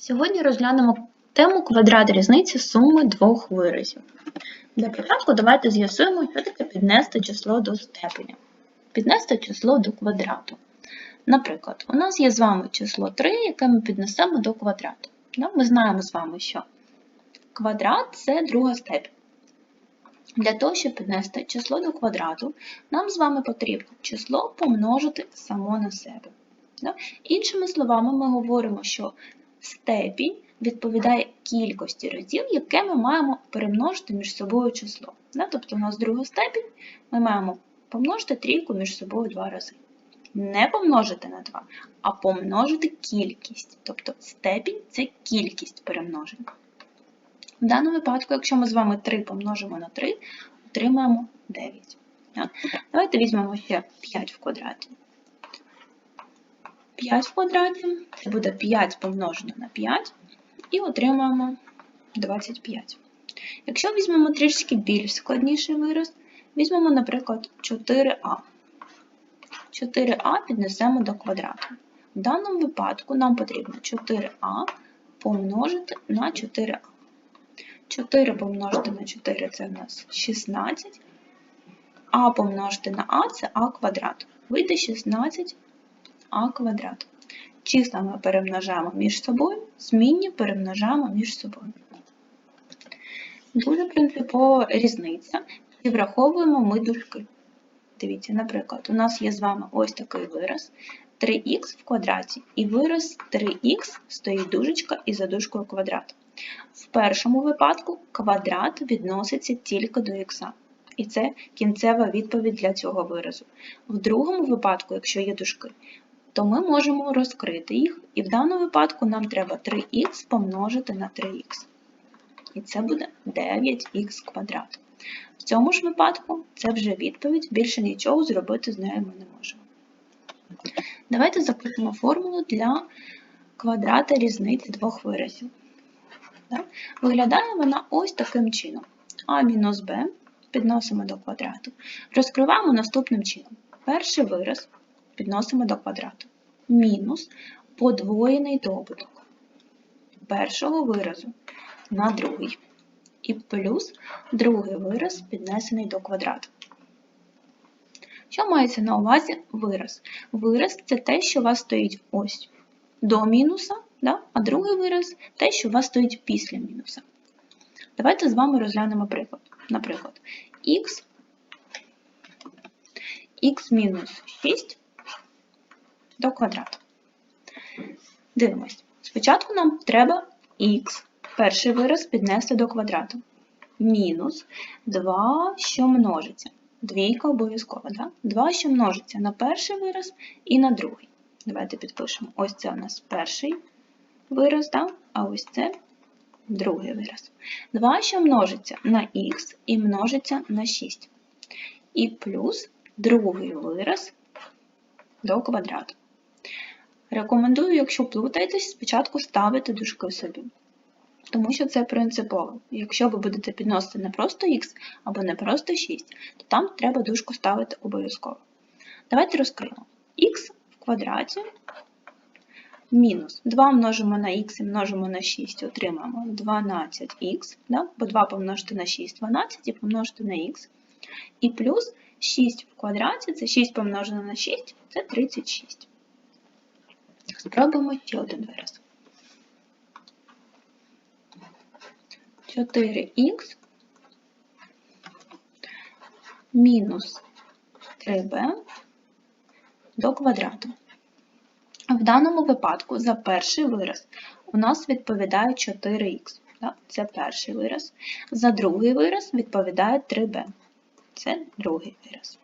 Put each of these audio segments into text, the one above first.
Сьогодні розглянемо тему квадрат різниці суми двох виразів. Для початку давайте з'ясуємо, що таке піднести число до степеня. Піднести число до квадрату. Наприклад, у нас є з вами число 3, яке ми піднесемо до квадрату. Ми знаємо з вами, що квадрат це друга степінь. Для того, щоб піднести число до квадрату, нам з вами потрібно число помножити само на себе. Іншими словами, ми говоримо, що степінь відповідає кількості разів, яке ми маємо перемножити між собою число. Тобто у нас друга степінь, ми маємо помножити трійку між собою два рази. Не помножити на 2, а помножити кількість. Тобто степінь це кількість перемножень. В даному випадку, якщо ми з вами 3 помножимо на 3, отримаємо 9. Давайте візьмемо ще 5 в квадраті. 5 в квадраті, це буде 5 помножено на 5, і отримаємо 25. Якщо візьмемо трішки більш складніший вираз, візьмемо, наприклад, 4а. 4а піднесемо до квадрату. В даному випадку нам потрібно 4а помножити на 4а. 4 помножити на 4 це в нас 16, а помножити на а це а квадрат. Вийде 16 а квадрат. Числа ми перемножаємо між собою, змінні перемножаємо між собою. Дуже принципова різниця, і враховуємо ми дужки. Дивіться, наприклад, у нас є з вами ось такий вираз 3х в квадраті, і вираз 3х стоїть дужечка і за дужкою квадрат. В першому випадку квадрат відноситься тільки до х. І це кінцева відповідь для цього виразу. В другому випадку, якщо є дужки, то ми можемо розкрити їх, і в даному випадку нам треба 3х помножити на 3х. І це буде 9х квадрат. В цьому ж випадку це вже відповідь, більше нічого зробити з нею ми не можемо. Давайте запишемо формулу для квадрата різниці двох виразів. Виглядає вона ось таким чином. А мінус b підносимо до квадрату. Розкриваємо наступним чином. Перший вираз підносимо до квадрату. Мінус подвоєний добуток першого виразу на другий. І плюс другий вираз піднесений до квадрату. Що мається на увазі вираз? Вираз це те, що у вас стоїть ось до мінуса, да? а другий вираз те, що у вас стоїть після мінуса. Давайте з вами розглянемо приклад. Наприклад, х, мінус 6 до квадрату. Дивимось. Спочатку нам треба х, перший вираз піднести до квадрату. Мінус 2, що множиться. Двійка обов'язково, да? 2, що множиться на перший вираз і на другий. Давайте підпишемо. Ось це у нас перший вираз, да? а ось це другий вираз. 2, що множиться на х і множиться на 6. І плюс другий вираз до квадрату. Рекомендую, якщо плутаєтесь, спочатку ставити дужки собі. Тому що це принципово. Якщо ви будете підносити не просто х або не просто 6, то там треба дужку ставити обов'язково. Давайте розкриємо. х в квадраті мінус 2 множимо на х і множимо на 6, отримаємо 12х, да? бо 2 помножити на 6 12 і помножити на х. І плюс 6 в квадраті це 6 помножено на 6 це 36. Спробуємо ще один вираз. 4х мінус 3b до квадрату. В даному випадку за перший вираз у нас відповідає 4х. Це перший вираз. За другий вираз відповідає 3b. Це другий вираз.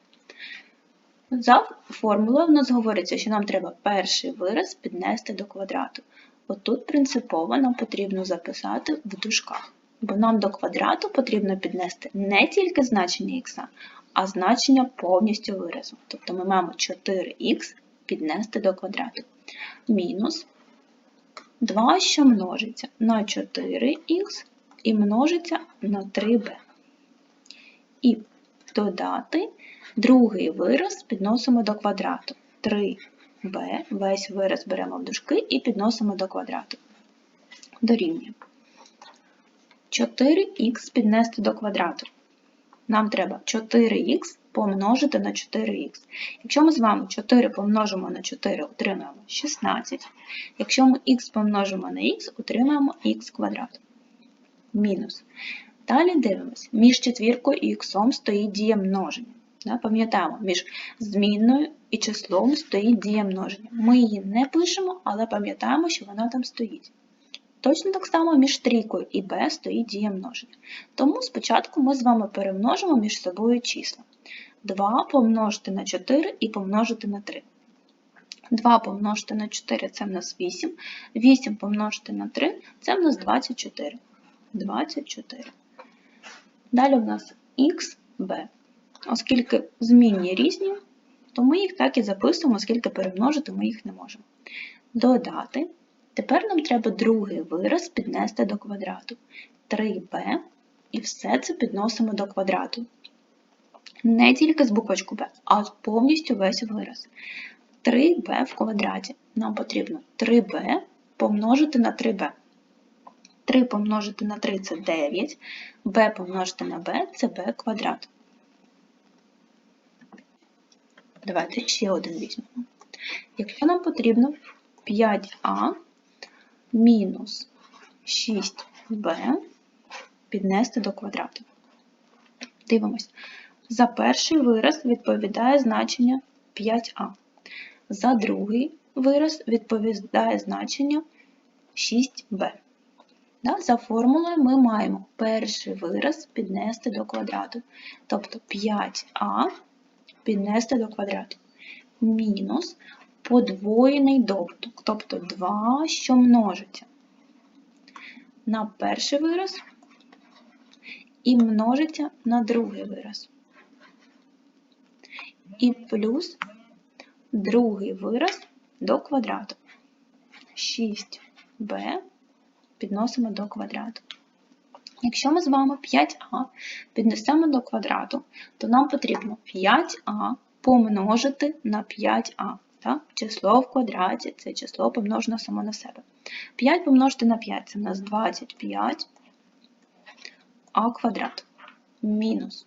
За формулою в нас говориться, що нам треба перший вираз піднести до квадрату. Отут принципово нам потрібно записати в дужках, бо нам до квадрату потрібно піднести не тільки значення х, а значення повністю виразу. Тобто ми маємо 4х піднести до квадрату. Мінус 2, що множиться на 4х і множиться на 3b. І додати другий вираз підносимо до квадрату. 3b, весь вираз беремо в дужки і підносимо до квадрату. дорівнює 4х піднести до квадрату. Нам треба 4х помножити на 4х. Якщо ми з вами 4 помножимо на 4, отримаємо 16. Якщо ми х помножимо на х, отримаємо х квадрат. Мінус. Далі дивимось, між четвіркою і х стоїть дія множення. Пам'ятаємо, між змінною і числом стоїть дія множення. Ми її не пишемо, але пам'ятаємо, що вона там стоїть. Точно так само між трійкою і b стоїть дія множення. Тому спочатку ми з вами перемножимо між собою числа. 2 помножити на 4 і помножити на 3. 2 помножити на 4 це в нас 8. 8 помножити на 3 це в нас 24. 24. Далі в нас xb. Оскільки змінні різні, то ми їх так і записуємо, оскільки перемножити ми їх не можемо. Додати. Тепер нам треба другий вираз піднести до квадрату. 3b, і все це підносимо до квадрату. Не тільки з буквочку b, а повністю весь вираз. 3b в квадраті. Нам потрібно 3b помножити на 3b. 3 помножити на 3 це 9, b помножити на b це b квадрат. Давайте ще один візьмемо. Якщо нам потрібно 5а мінус 6b піднести до квадрату. Дивимось. За перший вираз відповідає значення 5а. За другий вираз відповідає значення 6b. За формулою ми маємо перший вираз піднести до квадрату. Тобто 5а піднести до квадрату. Мінус подвоєний добуток, тобто 2, що множиться на перший вираз і множиться на другий вираз. І плюс другий вираз до квадрату. 6b підносимо до квадрату. Якщо ми з вами 5а піднесемо до квадрату, то нам потрібно 5а помножити на 5а. Так? Число в квадраті це число помножено само на себе. 5 помножити на 5 це в нас 25 а квадрат. Мінус.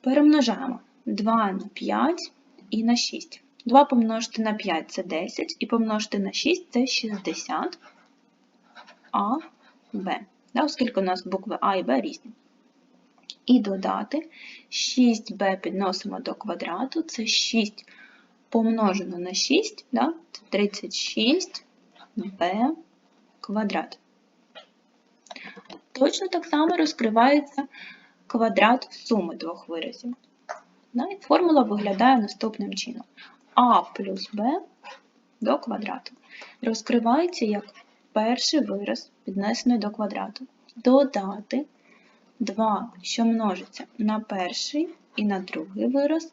Перемножаємо 2 на 5 і на 6. 2 помножити на 5 це 10, і помножити на 6 це 60 а, Б. Да, оскільки у нас букви А і Б різні. І додати 6b підносимо до квадрату, це 6 помножено на 6, да, 36b квадрат. Точно так само розкривається квадрат суми двох виразів. Да, і формула виглядає наступним чином. А плюс Б до квадрату. Розкривається як перший вираз, піднесений до квадрату. Додати 2, що множиться на перший і на другий вираз,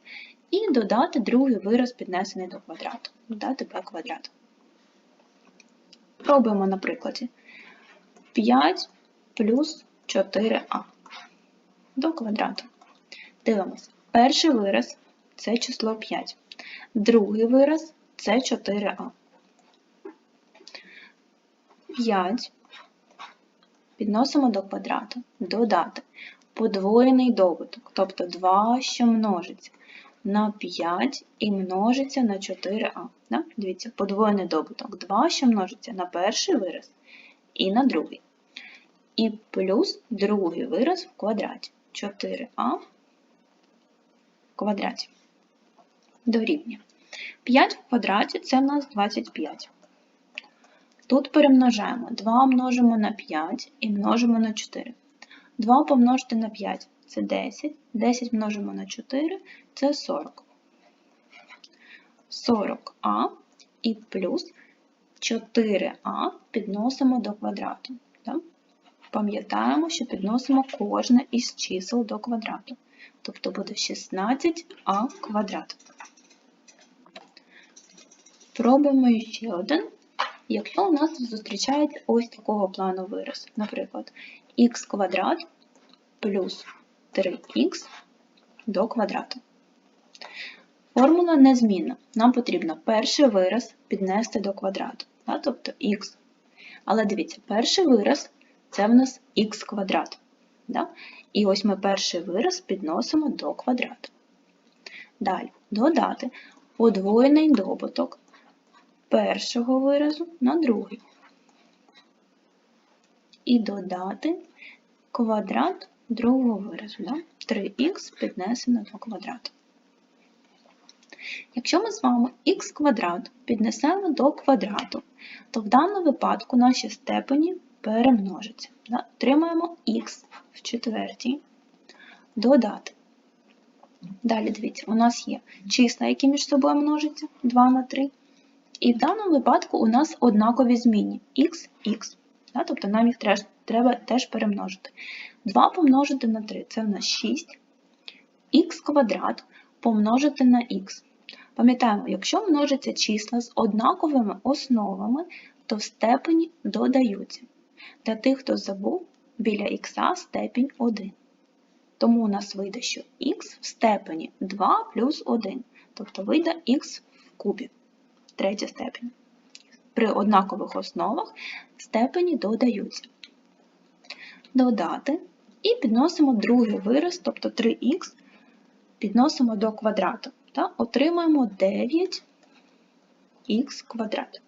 і додати другий вираз, піднесений до квадрату. Додати b квадрат. Пробуємо на прикладі. 5 плюс 4а до квадрату. Дивимось. Перший вираз це число 5. Другий вираз це 4а. 5 підносимо до квадрату, додати подвоєний добуток, тобто 2, що множиться на 5 і множиться на 4а. Да? Дивіться, подвоєний добуток 2, що множиться на перший вираз і на другий. І плюс другий вираз в квадраті. 4а в квадраті. Дорівнює. 5 в квадраті це в нас 25. Тут перемножаємо 2 множимо на 5 і множимо на 4. 2 помножити на 5 це 10, 10 множимо на 4 це 40. 40а і плюс 4а підносимо до квадрату. Пам'ятаємо, що підносимо кожне із чисел до квадрату. Тобто буде 16а квадрат. Пробуємо ще один. Якщо у нас зустрічається ось такого плану вираз, наприклад, х квадрат плюс 3х до квадрату. Формула незмінна. Нам потрібно перший вираз піднести до квадрату, тобто х. Але дивіться, перший вираз це в нас х квадрат. Да? І ось ми перший вираз підносимо до квадрату. Далі додати подвоєний добуток першого виразу на другий. І додати квадрат другого виразу. Да? 3х піднесено до квадрату. Якщо ми з вами х квадрат піднесемо до квадрату, то в даному випадку наші степені перемножаться. Отримаємо х в четвертій, додати. Далі дивіться, у нас є числа, які між собою множаться 2 на 3. І в даному випадку у нас однакові змінні х, х. Да? Тобто нам їх треба, треба теж перемножити. 2 помножити на 3 це в нас 6. х квадрат помножити на х. Пам'ятаємо, якщо множаться числа з однаковими основами, то в степені додаються. Для тих, хто забув, біля х степінь 1. Тому у нас вийде, що х в степені 2 плюс 1, тобто вийде х в кубі, третя степень. При однакових основах степені додаються. Додати і підносимо другий вираз, тобто 3х, підносимо до квадрату та отримаємо 9х квадрат.